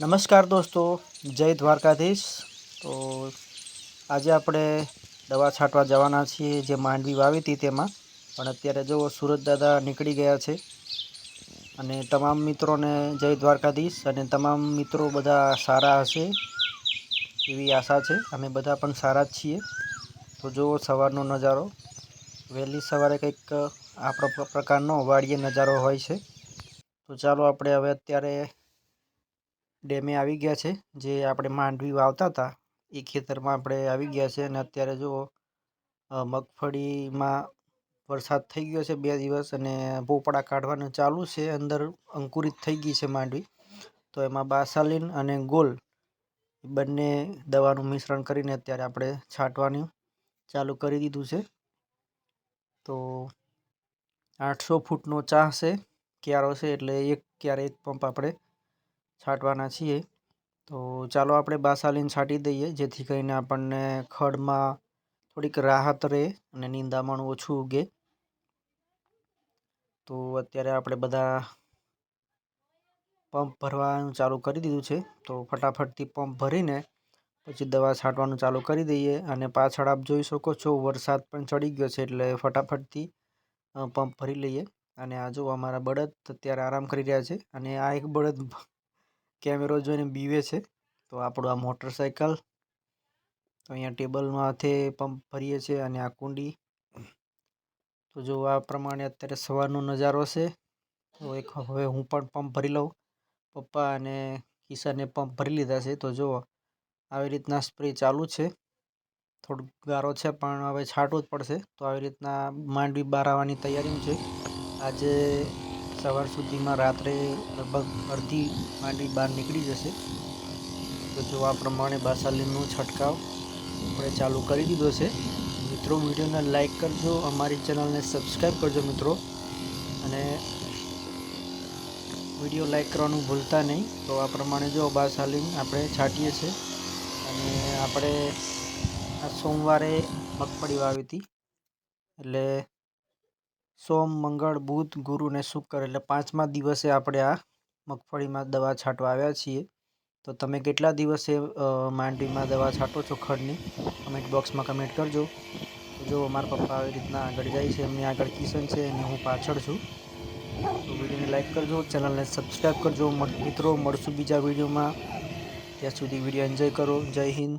નમસ્કાર દોસ્તો, જય દ્વારકાધીશ. તો આજે આપણે દવા છાંટવા જવાના છીએ જે માંડવી વાવી હતી તેમાં. પણ અત્યારે જો સુરત દાદા નીકળી ગયા છે. અને તમામ મિત્રોને જય દ્વારકાધીશ અને તમામ મિત્રો બધા સારા હશે એવી આશા છે. અમે બધા પણ સારા જ છીએ. તો જુઓ સવારનો નજારો. વહેલી સવારે કંઈક આ પ્રકારનો વાડીએ નજારો હોય છે. તો ચાલો આપણે હવે અત્યારે ડેમે આવી ગયા છે, જે આપણે માંડવી વાવતા હતા, એ ખેતરમાં આપણે આવી ગયા છે અને અત્યારે જો મગફળીમાં વરસાદ થઈ ગયો છે બે દિવસ અને પોપડા કાઢવાનું ચાલુ છે, અંદર અંકુરિત થઈ ગઈ છે માંડવી. તો એમાં બાસાલીન અને ગોલ બંને દવાનું મિશ્રણ કરીને અત્યારે આપણે છાંટવાનું ચાલુ કરી દીધું છે. તો આઠસો ફૂટનો ચાહ છે, ક્યારો છે એટલે એક ક્યારે એક પંપ આપણે છાંટવાના છીએ. તો ચાલો આપણે બાસાલીન છાંટી દઈએ, જેથી કરીને આપણને ખડમાં થોડીક રાહત રહે અને નિંદામણ ઓછું ઉગે. તો અત્યારે આપણે બધા પંપ ભરવાનું ચાલુ કરી દીધું છે. તો ફટાફટથી પંપ ભરીને પછી દવા છાંટવાનું ચાલુ કરી દઈએ અને પાછળ આપ જોઈ શકો છો વરસાદ પણ ચડી ગયો છે, એટલે ફટાફટથી પંપ ભરી લઈએ. અને આ જો અમારા બળદ અત્યારે આરામ કરી રહ્યા છે અને આ એક બળદ કેમેરો જોઈને બીવે છે. તો આપણું આ મોટરસાયકલ તો અહીંયા ટેબલનો હાથે પંપ ભરીએ છીએ અને આ કુંડી. તો જો આ પ્રમાણે અત્યારે સવારનો નજારો છે. તો એક હવે હું પણ પંપ ભરી લઉં. પપ્પા અને કિશને પંપ ભરી લીધા છે. તો જુઓ, આવી રીતના સ્પ્રે ચાલુ છે. થોડુંક ગારો છે, પણ હવે છાંટવું જ પડશે. તો આવી રીતના માંડવી બહાર આવવાની તૈયારીમાં છે. આજે સવાર સુધીમાં રાત્રે લગભગ અડધી માંડવી બહાર નીકળી જશે. તો જો આ પ્રમાણે બાસાલીનનો છંટકાવ આપણે ચાલુ કરી દીધો છે. મિત્રો, વિડીયોને લાઈક કરજો, અમારી ચેનલને સબસ્ક્રાઈબ કરજો મિત્રો. અને વીડિયો લાઈક કરવાનું ભૂલતા નહીં. તો આ પ્રમાણે જો બાસાલીન આપણે છાંટીએ છીએ. અને આપણે આ સોમવારે મગફળી વાવી હતી. એટલે સોમ, મંગળ, બુધ, ગુરુ ને શુક્ર એટલે પાંચમા દિવસે આપણે આ મગફળીમાં દવા છાંટવા આવ્યા છીએ. તો તમે કેટલા દિવસે માંડવીમાં દવા છાંટો છો ખડની? કમેન્ટ બોક્સમાં કમેન્ટ કરજો. જો મારા પપ્પા આવી રીતના આગળ જાય છે, એમની આગળ કિશન છે અને હું પાછળ છું. તો વિડીયોને લાઈક કરજો, ચેનલને સબસ્ક્રાઈબ કરજો. મિત્રો, મળશું બીજા વિડીયોમાં. ત્યાં સુધી વીડિયો એન્જોય કરો. જય હિન્દ.